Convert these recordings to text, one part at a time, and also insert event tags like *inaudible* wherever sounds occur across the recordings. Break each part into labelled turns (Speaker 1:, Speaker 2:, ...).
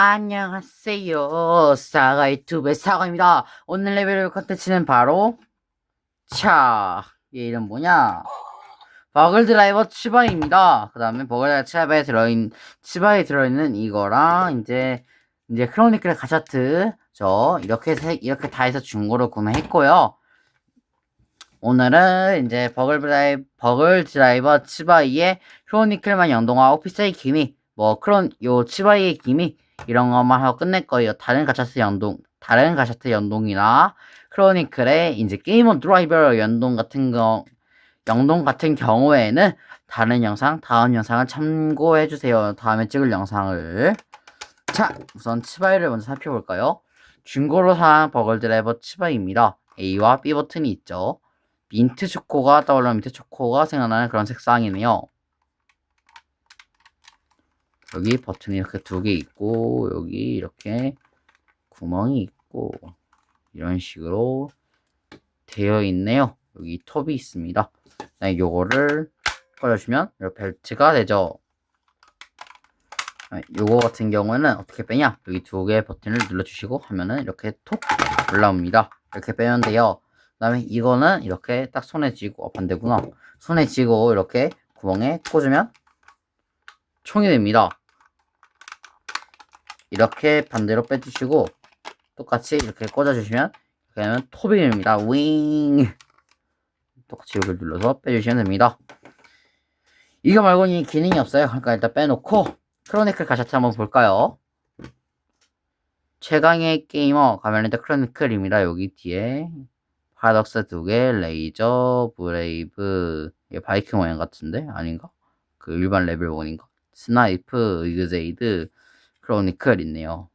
Speaker 1: 안녕하세요. 사과 유튜브의 사과입니다. 오늘 레벨 컨텐츠는 바로 차, 얘 이름 뭐냐? 버글 드라이버 치바입니다. 그 다음에 버글 드라이버 치바에 들어있는 치바에 들어있는 이거랑 이제 이제 크로니클 가샤트 저 이렇게 세, 이렇게 다 해서 중고로 구매했고요. 오늘은 이제 버글 드라이버 버글 드라이버 치바이의 크로니클만 연동하고 피사의 기믹 뭐 크론 요 치바이의 기믹 이런 것만 하고 끝낼 거예요. 다른 가샤트 연동, 다른 가샤트 연동이나 크로니클의 이제 게이머 드라이버 연동 같은 거, 연동 같은 경우에는 다른 영상, 다음 영상을 참고해 주세요. 다음에 찍을 영상을. 자, 우선 치바이를 먼저 살펴볼까요? 중고로 산 버글 드라이버 치바이입니다. A와 B 버튼이 있죠. 민트 초코가 떠올라 민트 초코가 생각나는 그런 색상이네요. 여기 버튼이 이렇게 두 개 있고 여기 이렇게 구멍이 있고 이런 식으로 되어 있네요. 여기 톱이 있습니다. 네, 요거를 꺼내주면 이렇게 벨트가 되죠. 네, 요거 같은 경우에는 어떻게 빼냐? 여기 두 개의 버튼을 눌러주시고 하면은 이렇게 톡 올라옵니다. 이렇게 빼면 돼요. 그 다음에 이거는 이렇게 딱 손에 쥐고 어, 반대구나. 손에 쥐고 이렇게 구멍에 꽂으면 총이 됩니다. 이렇게 반대로 빼주시고 똑같이 이렇게 꽂아주시면 하면 톱이 됩니다. 윙 똑같이 여기를 눌러서 빼주시면 됩니다. 이거 말고는 기능이 없어요. 그러니까 일단 빼놓고 크로니클 가샤트 한번 볼까요? 최강의 게이머 가면랜드 크로니클입니다. 여기 뒤에 파라독스 두 개, 레이저, 브레이브 이게 바이크 모양 같은데 아닌가? 그 일반 레벨 1인가? 스나이프, 이그제이드, 크로니클 있네요.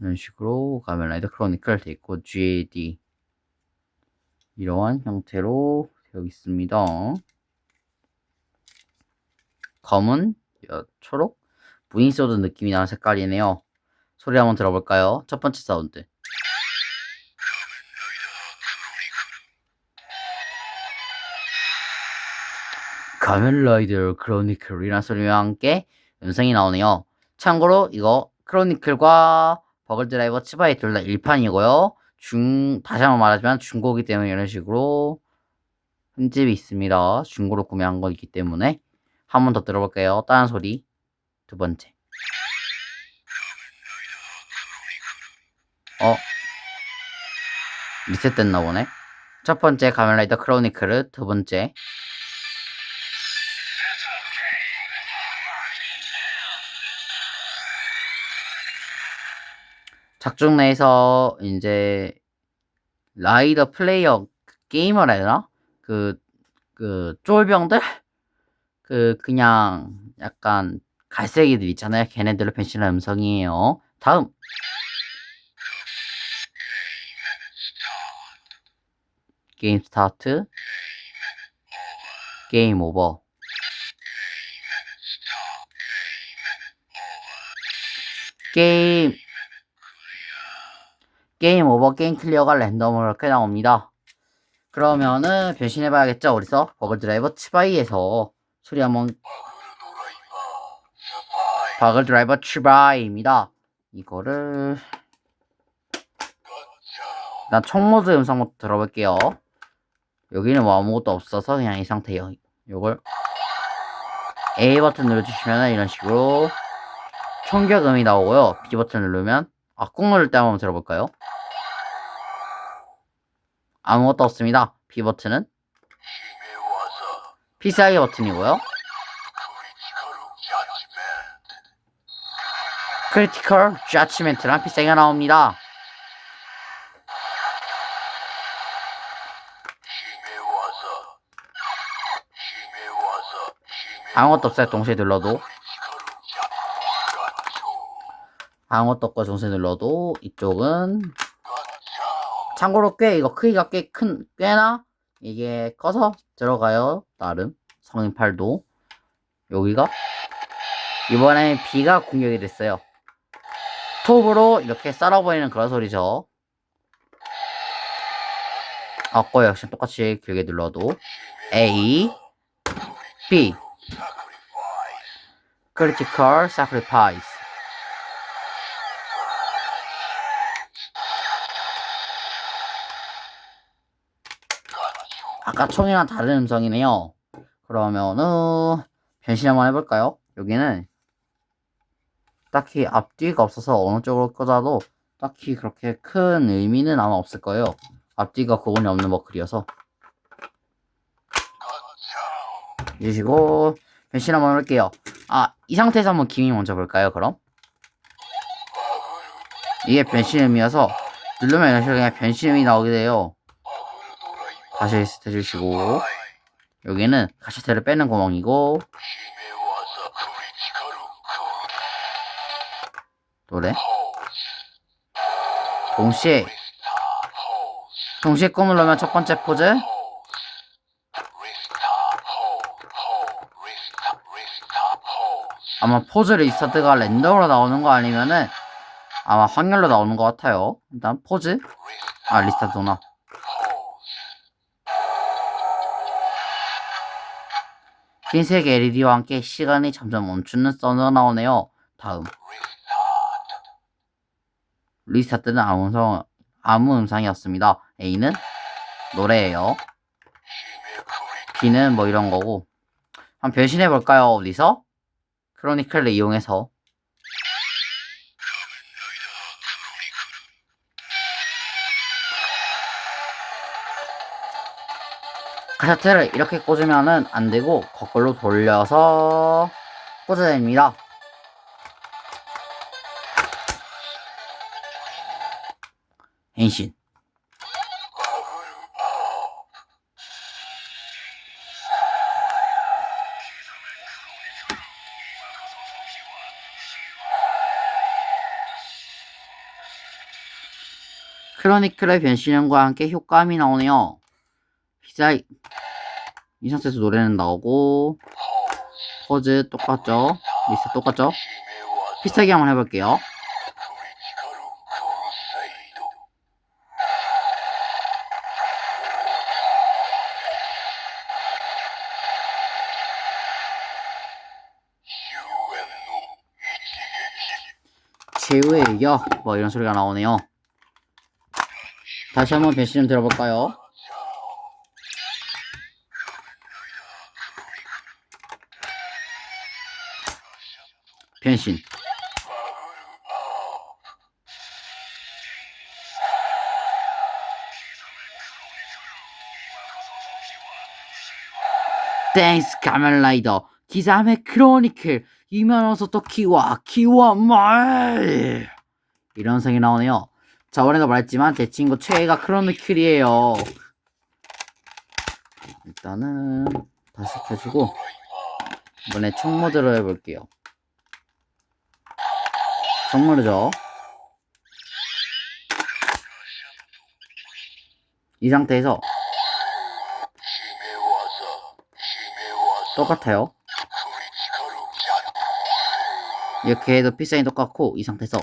Speaker 1: 이런 식으로 가면라이더 크로니클 돼 있고 GAD 이러한 형태로 되어 있습니다. 검은, 초록, 무인소드 느낌이 나는 색깔이네요. 소리 한번 들어볼까요? 첫 번째 사운드. 가면라이더 크로니클이라는 소리와 함께 음성이 나오네요. 참고로 이거 크로니클과 버글 드라이버 치바이 둘 다 1판이고요. 중 다시 한번 말하지만 중고기 때문에 이런 식으로 흠집이 있습니다. 중고로 구매한 거기 때문에 한 번 더 들어볼게요. 다른 소리 두 번째. 어 리셋됐나 보네. 첫 번째 가면라이더 크로니클 두 번째 작중 내에서 이제 라이더 플레이어 게이머라 해야? 그, 그 쫄병들? 그 그냥 약간 갈색이들 있잖아요. 걔네들을 변신한 음성이에요. 다음 게임 스타트 게임 오버 게임 게임 오버 게임 클리어가 랜덤으로 이렇게 나옵니다. 그러면은 변신해봐야겠죠? 어디서? 버글 드라이버 치바이에서 소리 한번 버글 드라이버 치바이입니다. 이거를 일단 총모드 음성부터 들어볼게요. 여기는 뭐 아무것도 없어서 그냥 이 상태예요. 요걸 A 버튼 눌러주시면 이런 식으로 총격음이 나오고요. B 버튼 누르면 아, 꾹 누를 때 한번 들어볼까요? 아무것도 없습니다. B 버튼은 피사이 버튼이고요. 크리티컬 자치멘트랑 피사이가 나옵니다. 아무것도 없어요. 동시에 눌러도. 아무것도 없고 동시에 눌러도 이쪽은 참고로 꽤 이거 크기가 꽤 큰 꽤나 이게 커서 들어가요. 나름 성인 팔도 여기가 이번에 비가 공격이 됐어요. 톱으로 이렇게 썰어버리는 그런 소리죠. 아까 역시 똑같이 길게 눌러도 A B Critical Sacrifice 아까 총이랑 다른 음성이네요. 그러면은 변신 한번 해볼까요? 여기는 딱히 앞뒤가 없어서 어느 쪽으로 꽂아도 딱히 그렇게 큰 의미는 아마 없을 거예요. 앞뒤가 구분이 없는 머클이어서 주시고 변신 한번 해볼게요. 아, 이 상태에서 한번 기미 먼저 볼까요, 그럼? 이게 변신 의미여서 누르면 이런 식으로 그냥 변신 의미 나오게 돼요. 다시 리스트 해주시고 여기는 카시트를 빼는 구멍이고 노래? 동시에 동시에 꾹 누르면 첫 번째 포즈? 아마 포즈 리스타트가 랜덤으로 나오는 거 아니면은 아마 확률로 나오는 것 같아요. 일단 포즈? 아 리스타트구나 흰색 LED와 함께 시간이 점점 멈추는 선으로 나오네요. 다음. 리스타트는 아무 음성 아무 음성이었습니다. A는 노래예요. B는 뭐 이런 거고. 한번 변신해 볼까요? 어디서? 크로니클을 이용해서 카세트를 이렇게 꽂으면은 안 되고 거꾸로 돌려서 꽂아야 됩니다.変身 크로니클의 변신형과 함께 효과음이 나오네요. 피자 이 상태에서 노래는 나오고 포즈 똑같죠? 리스트 똑같죠? 비슷하게 한번 해볼게요. 최후의 이겨 뭐 이런 소리가 나오네요. 다시 한번 변신 좀 들어볼까요? 변신. 땡스 가면라이더 기사함의 크로니클 이면어서 또 키와 키와 말 이런 성이 나오네요. 저번에도 말했지만 제 친구 최애가 크로니클이에요. 일단은 다시 켜주고 이번에 총 모드로 해볼게요. 총 모드죠. 이 상태에서 똑같아요. 이렇게 해도 필사이 똑같고 이 상태에서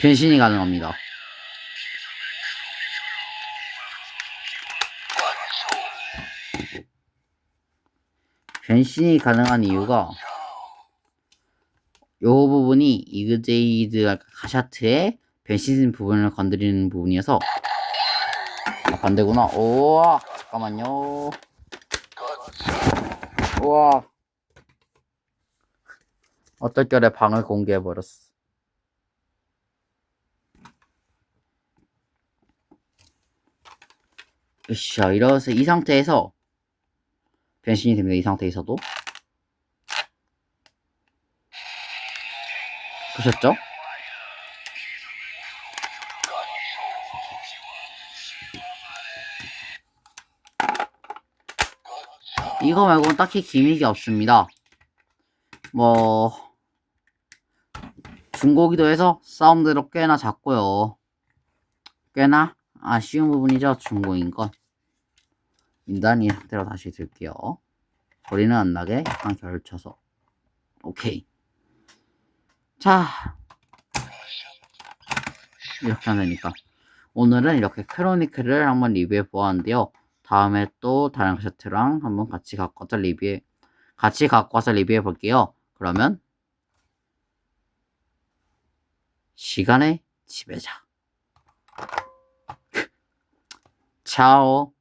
Speaker 1: 변신이 가능합니다. 변신이 가능한 이유가 요 부분이 이그제이드 가샤트의 변신 부분을 건드리는 부분이어서 아, 반대구나. 우와 잠깐만요. 우와 어떨결에 방을 공개해버렸어. 으쌰 이래서 이 상태에서 변신이 됩니다. 이 상태에서도 보셨죠? 이거 말고는 딱히 기믹이 없습니다. 뭐 중고기도 해서 사운드로 꽤나 작고요. 꽤나 아쉬운 부분이죠. 중고인 건. 일단 이 상태로 다시 들게요. 소리는 안 나게 약간 결쳐서. 오케이. 자. 이렇게 하면 되니까. 오늘은 이렇게 크로니클을 한번 리뷰해 보았는데요. 다음에 또 다른 카세트랑 한번 같이 갖고 와서 리뷰해, 같이 갖고 와서 리뷰해 볼게요. 그러면, 시간의 지배자. *laughs* 차오.